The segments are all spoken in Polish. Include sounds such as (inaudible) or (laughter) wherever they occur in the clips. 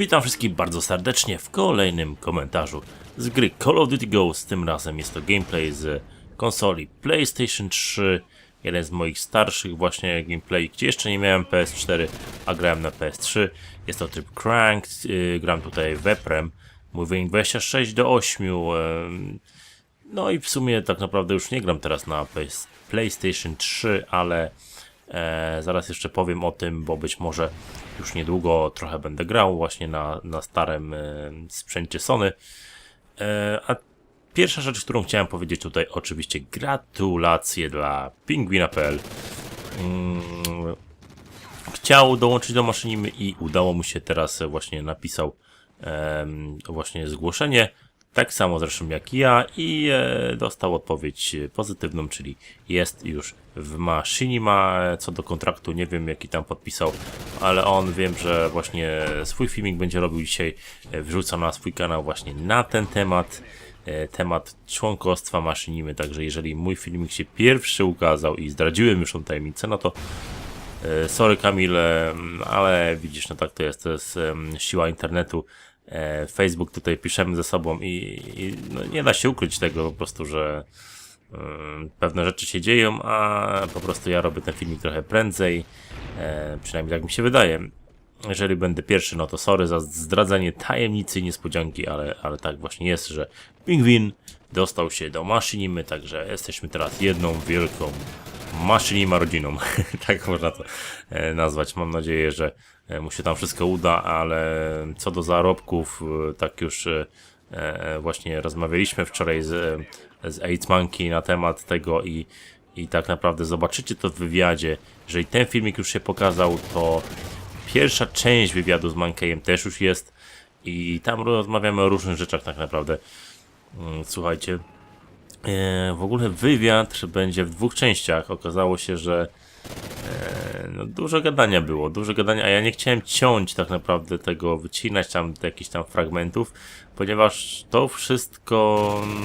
Witam wszystkich bardzo serdecznie w kolejnym komentarzu z gry Call of Duty Ghost. Tym razem jest to gameplay z konsoli PlayStation 3. Jeden z moich starszych właśnie gameplay, gdzie jeszcze nie miałem PS4, a grałem na PS3. Jest to tryb Cranked, yy, gram tutaj Weprem. Mój wynik 26 do 8. Yy, no i w sumie tak naprawdę już nie gram teraz na PlayStation 3, ale e, zaraz jeszcze powiem o tym, bo być może już niedługo trochę będę grał właśnie na, na starym e, sprzęcie Sony. E, a pierwsza rzecz, którą chciałem powiedzieć tutaj, oczywiście gratulacje dla Pingwina.pl. Mm, chciał dołączyć do maszynimy i udało mu się teraz e, właśnie napisał em, właśnie zgłoszenie. Tak samo zresztą jak ja i e, dostał odpowiedź pozytywną, czyli jest już w Machinima. E, Co do kontraktu nie wiem jaki tam podpisał, ale on wiem, że właśnie swój filmik będzie robił dzisiaj, e, wrzuca na swój kanał właśnie na ten temat. e, Temat członkostwa Machinimy, także jeżeli mój filmik się pierwszy ukazał i zdradziłem już tą tajemnicę, no to E, Sorry Kamil, ale widzisz, no tak to jest, to jest siła internetu. E, Facebook tutaj piszemy ze sobą i, i no nie da się ukryć tego po prostu, że em, pewne rzeczy się dzieją, a po prostu ja robię ten filmik trochę prędzej, e, przynajmniej tak mi się wydaje. Jeżeli będę pierwszy, no to sorry za zdradzanie tajemnicy i niespodzianki, ale, ale tak właśnie jest, że Pingwin dostał się do maszynimy, także jesteśmy teraz jedną wielką maszynima rodziną, (laughs) tak można to e, nazwać. Mam nadzieję, że mu się tam wszystko uda, ale co do zarobków, e, tak już e, e, właśnie rozmawialiśmy wczoraj z, e, z AIDS Monkey na temat tego i, i tak naprawdę zobaczycie to w wywiadzie. Jeżeli ten filmik już się pokazał, to pierwsza część wywiadu z Monkeyem też już jest i tam rozmawiamy o różnych rzeczach tak naprawdę. Mm, Słuchajcie, E, w ogóle wywiad będzie w dwóch częściach. Okazało się, że e, no, dużo gadania było, dużo gadania, a ja nie chciałem ciąć tak naprawdę tego, wycinać tam jakichś tam fragmentów, ponieważ to wszystko,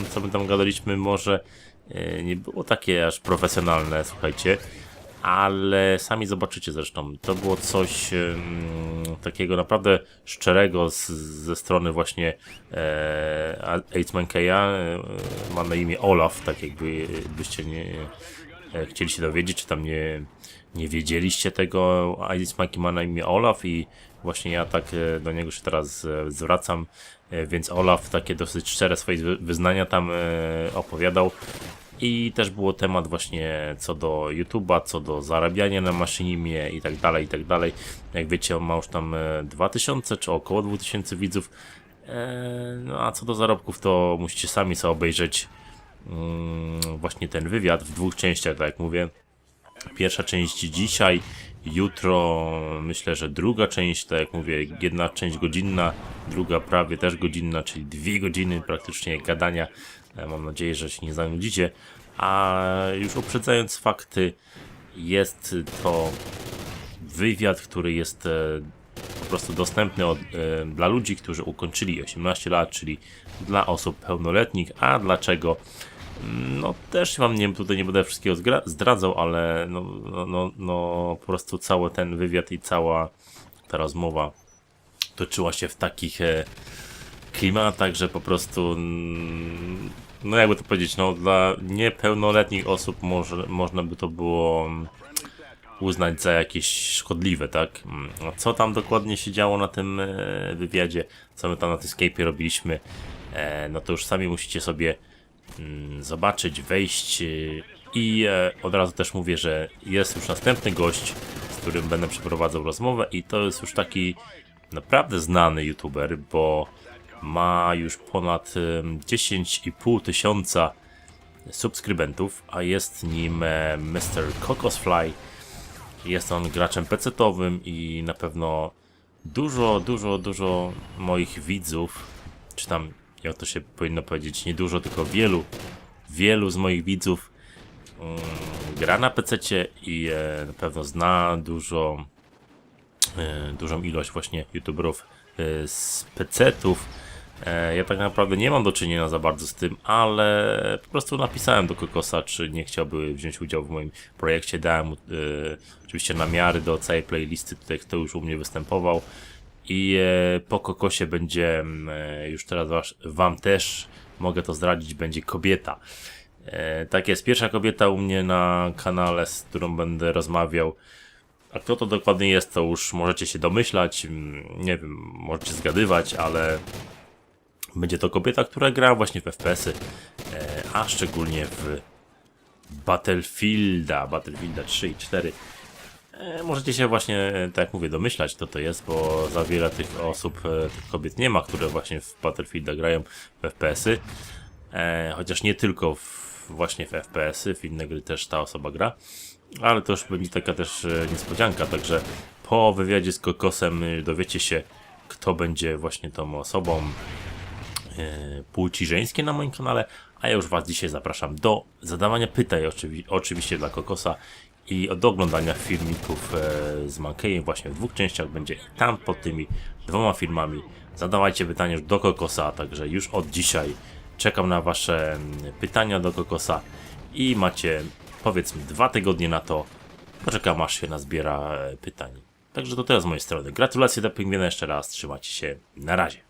co my tam gadaliśmy, może e, nie było takie aż profesjonalne, słuchajcie. Ale sami zobaczycie zresztą, to było coś takiego naprawdę szczerego z, ze strony właśnie e, Mankeya. E, ma na imię Olaf, tak jakby byście nie e, chcieli się dowiedzieć, czy tam nie, nie wiedzieliście tego. Aids Monkey ma na imię Olaf i właśnie ja tak e, do niego się teraz e, zwracam, e, więc Olaf takie dosyć szczere swoje wy- wyznania tam e, opowiadał. I też było temat właśnie co do YouTube'a, co do zarabiania na maszynimie i tak dalej, i tak dalej. Jak wiecie, on ma już tam e, 2000 czy około 2000 widzów. E, No a co do zarobków, to musicie sami sobie obejrzeć właśnie ten wywiad w dwóch częściach, tak jak mówię. Pierwsza część dzisiaj, jutro myślę, że druga część, tak jak mówię, jedna część godzinna, druga prawie też godzinna, czyli dwie godziny praktycznie gadania. E, Mam nadzieję, że się nie zanudzicie. A już uprzedzając fakty, jest to wywiad, który jest e, po prostu dostępny od, e, dla ludzi, którzy ukończyli 18 lat, czyli dla osób pełnoletnich. A dlaczego? No też wam nie, tutaj nie będę wszystkiego zdradzał, ale no, no, no, no po prostu cały ten wywiad i cała ta rozmowa toczyła się w takich e, klimatach, że po prostu mm, no jakby to powiedzieć, no dla niepełnoletnich osób może, można by to było uznać za jakieś szkodliwe, tak? Mm, co tam dokładnie się działo na tym e, wywiadzie, co my tam na tym Skype'ie robiliśmy, e, no to już sami musicie sobie zobaczyć, wejść y, i e, od razu też mówię, że jest już następny gość, z którym będę przeprowadzał rozmowę i to jest już taki naprawdę znany youtuber, bo ma już ponad em, 10,5 tysiąca subskrybentów, a jest nim e, Mr. Cocosfly. Jest on graczem PC-towym i na pewno dużo, dużo, dużo moich widzów, czy tam, jak to się powinno powiedzieć, nie dużo, tylko wielu, wielu z moich widzów mm, gra na PC i e, na pewno zna dużo, e, dużą ilość właśnie youtuberów e, z PC-ów. Ja tak naprawdę nie mam do czynienia za bardzo z tym, ale po prostu napisałem do Kokosa, czy nie chciałby wziąć udziału w moim projekcie. Dałem e, oczywiście namiary do całej playlisty, tutaj kto już u mnie występował. I e, po kokosie będzie, mm, e, już teraz wam też mogę to zdradzić, będzie kobieta. E, tak jest, pierwsza kobieta u mnie na kanale, z którą będę rozmawiał. A kto to dokładnie jest, to już możecie się domyślać, mm, nie wiem, możecie zgadywać, ale będzie to kobieta, która gra właśnie w FPS-y, a szczególnie w Battlefielda, Battlefielda 3 i 4. E, możecie się właśnie, e, tak jak mówię, domyślać, kto to jest, bo za wiele tych osób, e, tych kobiet nie ma, które właśnie w Battlefielda grają w FPS-y. Chociaż nie tylko w, właśnie w FPS-y, w inne gry też ta osoba gra. Ale to już będzie taka też niespodzianka, także po wywiadzie z Kokosem e, dowiecie się, kto będzie właśnie tą osobą płci żeńskiej na moim kanale, a ja już Was dzisiaj zapraszam do zadawania pytań oczywi oczywiście dla Kokosa i do oglądania filmików e, z Mankejem właśnie w dwóch częściach będzie tam pod tymi dwoma filmami zadawajcie pytania już do Kokosa, także już od dzisiaj czekam na Wasze mm, pytania do Kokosa i macie powiedzmy dwa tygodnie na to, poczekam aż się nazbiera e, pytań. Także to tyle z mojej strony. Gratulacje dla Pingwina jeszcze raz, trzymajcie się, na razie.